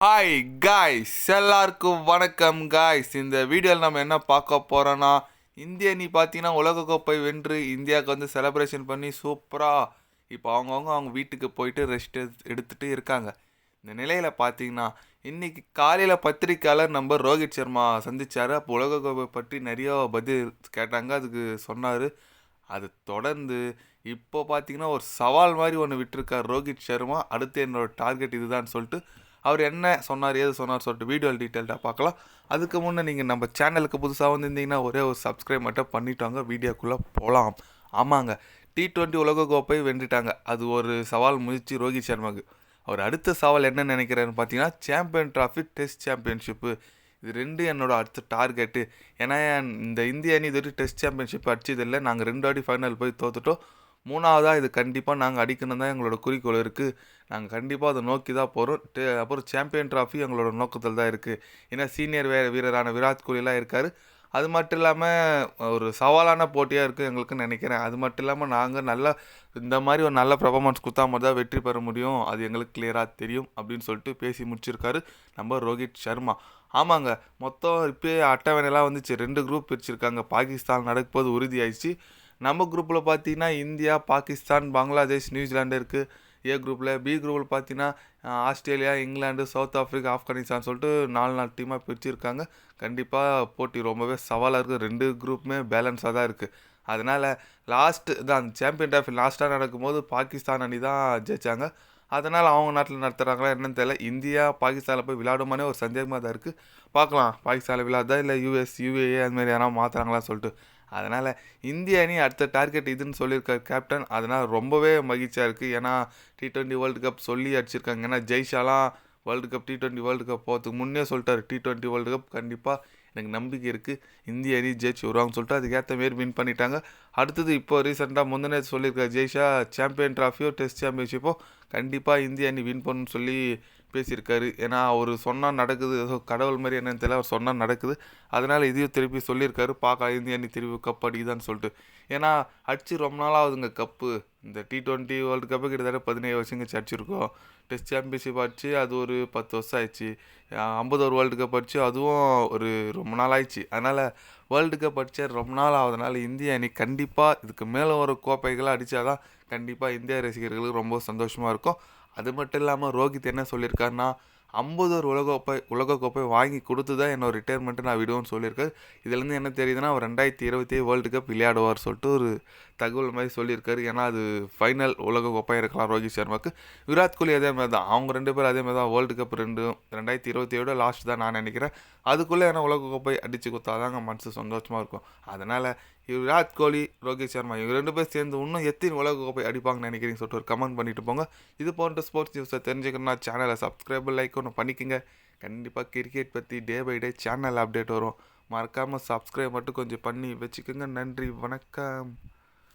Hi guys எல்லாருக்கும் வணக்கம் guys இந்த வீடியோவில் நம்ம என்ன பார்க்க போகிறோன்னா இந்திய நீ பார்த்தீங்கன்னா உலகக்கோப்பை வென்று இந்தியாவுக்கு வந்து செலப்ரேஷன் பண்ணி சூப்பராக இப்போ அவங்கவுங்க அவங்க வீட்டுக்கு போயிட்டு ரெஸ்ட் எடுத்துகிட்டு இருக்காங்க. இந்த நிலையில் பார்த்தீங்கன்னா இன்றைக்கி காலையில் பத்திரிக்கையாளர் நம்ம ரோஹித் சர்மா சந்திச்சார். அப்போ உலகக்கோப்பை பற்றி நிறைய பதில் கேட்டாங்க. அதுக்கு சொன்னார். அது தொடர்ந்து இப்போ பார்த்தீங்கன்னா ஒரு சவால் மாதிரி ஒன்று விட்டுருக்கார் ரோஹித் சர்மா. அடுத்து என்னோட டார்கெட் இதுதான் சொல்லிட்டு அவர் என்ன சொன்னார் ஏது சொன்னார் சொல்லிட்டு வீடியோ டீட்டெயில்டாக பார்க்கலாம். அதுக்கு முன்னே நீங்கள் நம்ம சேனலுக்கு புதுசாக வந்திருந்தீங்கன்னா ஒரே ஒரு சப்ஸ்கிரைப் மட்டும் பண்ணிட்டாங்க வீடியோக்குள்ளே போகலாம் ஆமாங்க. டி டுவெண்ட்டி உலகக்கோப்பை வென்றுட்டாங்க. அது ஒரு சவால் முயற்சி ரோஹித் சர்மாவுக்கு அவர் அடுத்த சவால் என்ன நினைக்கிறாருன்னு பார்த்தீங்கன்னா சாம்பியன் ட்ராஃபி டெஸ்ட் சாம்பியன்ஷிப்பு இது ரெண்டு என்னோட அடுத்த டார்கெட்டு ஏன்னா இந்த இந்திய அணி இது டெஸ்ட் சாம்பியன்ஷிப் அடிச்சதில்லை. நாங்கள் ரெண்டு வாட்டி ஃபைனல் போய் தோத்துட்டோம். மூணாவதாக இது கண்டிப்பாக நாங்கள் அடிக்கணும் தான் எங்களோட குறிக்கோள் இருக்குது நாங்கள் கண்டிப்பாக அதை நோக்கி தான் போகிறோம் அப்புறம் சாம்பியன் ட்ராஃபி எங்களோட நோக்கத்தில் தான் இருக்குது ஏன்னா சீனியர் வே வீரரான விராட் கோலிலாம் இருக்கார். அது மட்டும் இல்லாமல் ஒரு சவாலான போட்டியாக இருக்குது எங்களுக்குன்னு நினைக்கிறேன். அது மட்டும் இல்லாமல் நாங்கள் நல்லா இந்த மாதிரி ஒரு நல்ல பர்ஃபார்மன்ஸ் கொடுத்தா மட்டும் தான் வெற்றி பெற முடியும். அது எங்களுக்கு கிளியராக தெரியும் அப்படின்னு சொல்லிட்டு பேசி முடிச்சிருக்காரு நம்ம ரோஹித் சர்மா. ஆமாங்க மொத்தம் இப்போயே அட்டவணைலாம் வந்துச்சு. ரெண்டு குரூப் பிரிச்சிருக்காங்க. பாகிஸ்தான் நடக்கும்போது உறுதியாயிடுச்சு. நம்ம குரூப்பில் பார்த்தீங்கன்னா இந்தியா பாகிஸ்தான் பங்களாதேஷ் நியூசிலாண்டு இருக்குது ஏ குரூப்பில் பி குரூப்பில் பார்த்தீங்கன்னா Australia England South Africa Afghanistan சொல்லிட்டு நாலு நாலு டீமாக பிரிச்சுருக்காங்க. கண்டிப்பாக போட்டி ரொம்பவே சவாலாக இருக்குது ரெண்டு குரூப்புமே பேலன்ஸாக தான் இருக்குது அதனால் லாஸ்ட்டு தான் சாம்பியன் ட்ராஃபி லாஸ்ட்டாக நடக்கும்போது பாகிஸ்தான் அணி தான் ஜெயிச்சாங்க. அதனால் அவங்க நாட்டில் நடத்துகிறாங்களா என்னன்னு தெரியல. இந்தியா பாகிஸ்தானில் போய் விளையாடுமானே ஒரு சந்தேகமாக தான் இருக்குது பார்க்கலாம் பாகிஸ்தானில் விளையாடுதா இல்லை யூஎஸ் யூஏஏ அந்தமாதிரி யாராவது மாற்றுறாங்களா சொல்லிட்டு. அதனால் இந்திய அணி அடுத்த டார்கெட் இதுன்னு சொல்லியிருக்கார் கேப்டன் அதனால் ரொம்பவே மகிழ்ச்சியாக இருக்குது ஏன்னா டி ட்வெண்ட்டி வேர்ல்டு கப் சொல்லி அடிச்சிருக்காங்க. ஏன்னா ஜெய்ஷாலாம் world cup T twenty world cup போகிறதுக்கு முன்னே சொல்லிட்டார். டி ட்வெண்ட்டி வேர்ல்டு கப் கண்டிப்பாக எனக்கு நம்பிக்கை இருக்குது இந்திய அணி ஜெயிச்சு வருவாங்கன்னு சொல்லிட்டு அதுக்கேற்ற மாரி வின் பண்ணிட்டாங்க. அடுத்தது இப்போ ரீசெண்டாக முந்தினே சொல்லியிருக்காரு ஜெய்ஷா சாம்பியன் ட்ராஃபியோ டெஸ்ட் சாம்பியன்ஷிப்போ கண்டிப்பாக இந்திய அணி வின் பண்ணுன்னு சொல்லி பேசியிருக்காரு. ஏன்னா அவர் சொன்னால் நடக்குது. ஏதோ கடவுள் மாதிரி என்னன்னு தெரியல அவர் சொன்னால் நடக்குது. அதனால் இதையும் திருப்பி சொல்லியிருக்காரு. பார்க்க இந்திய அணி திருப்பி கப் அடிக்குதான்னு சொல்லிட்டு. ஏன்னா அடிச்சு ரொம்ப நாளாகுதுங்க கப்பு இந்த டி டுவெண்ட்டி வேர்ல்டு கப்பு கிட்டத்தட்ட பதினேழு வருஷம் கழிச்சு அடிச்சிருக்கோம் டெஸ்ட் சாம்பியன்ஷிப் அடிச்சு அது ஒரு பத்து வருஷம் ஆயிடுச்சு. ஐம்பது ஒரு வேர்ல்டு கப் அடிச்சு அதுவும் ஒரு ரொம்ப நாள் ஆயிடுச்சு. அதனால் வேர்ல்டு கப் அடித்தா ரொம்ப நாள் ஆகுதுனால இந்திய அணி கண்டிப்பாக இதுக்கு மேலே ஒரு கோப்பைகளை அடித்தாதான் கண்டிப்பாக இந்திய ரசிகர்களுக்கு ரொம்ப சந்தோஷமாக இருக்கும். அது மட்டும் இல்லாமல் ரோஹித் என்ன சொல்லியிருக்காருன்னா ஐம்பது ஒரு உலகக்கோப்பை உலகக்கோப்பை வாங்கி கொடுத்து தான் என்னோட ரிட்டையர்மெண்ட்டு நான் விடுவோம்னு சொல்லியிருக்காரு. இதுலேருந்து என்ன தெரியுதுன்னா அவர் ரெண்டாயிரத்தி இருபத்தி வேர்ல்டு கப் விளையாடுவார் சொல்லிட்டு ஒரு தகவல் மாதிரி சொல்லியிருக்காரு. ஏன்னா அது ஃபைனல் உலகக்கோப்பை இருக்கலாம் ரோஹித் சர்மாவுக்கு விராட் கோலி அதே மாதிரி தான். அவங்க ரெண்டு பேரும் அதே மாதிரி தான். வேர்ல்டு கப் ரெண்டு ரெண்டாயிரத்தி இருபத்தி ஏழு லாஸ்ட் தான் நான் நினைக்கிறேன். அதுக்குள்ளே ஏன்னா உலகக்கோப்பை அடித்து கொடுத்தாதாங்க மனசு சந்தோஷமாக இருக்கும். அதனால் விராட் கோலி ரோஹித் சர்மா இவங்க ரெண்டு பேர் சேர்ந்து இன்னும் எத்தனை உலக கோப்பை அடிப்பாங்கன்னு நினைக்கிறீங்க சொல்லிட்டு ஒரு கமெண்ட் பண்ணிட்டு போங்க. இது போன்ற ஸ்போர்ட்ஸ் நியூஸை தெரிஞ்சுக்கணும்னா சேனலை சப்ஸ்கிரைப் லைக் ஒன்று பண்ணிக்கோங்க. கண்டிப்பாக கிரிக்கெட் பற்றி day by day channel update வரும். மறக்காமல் சப்ஸ்கிரைப் மட்டும் கொஞ்சம் பண்ணி வச்சுக்கோங்க. நன்றி வணக்கம்.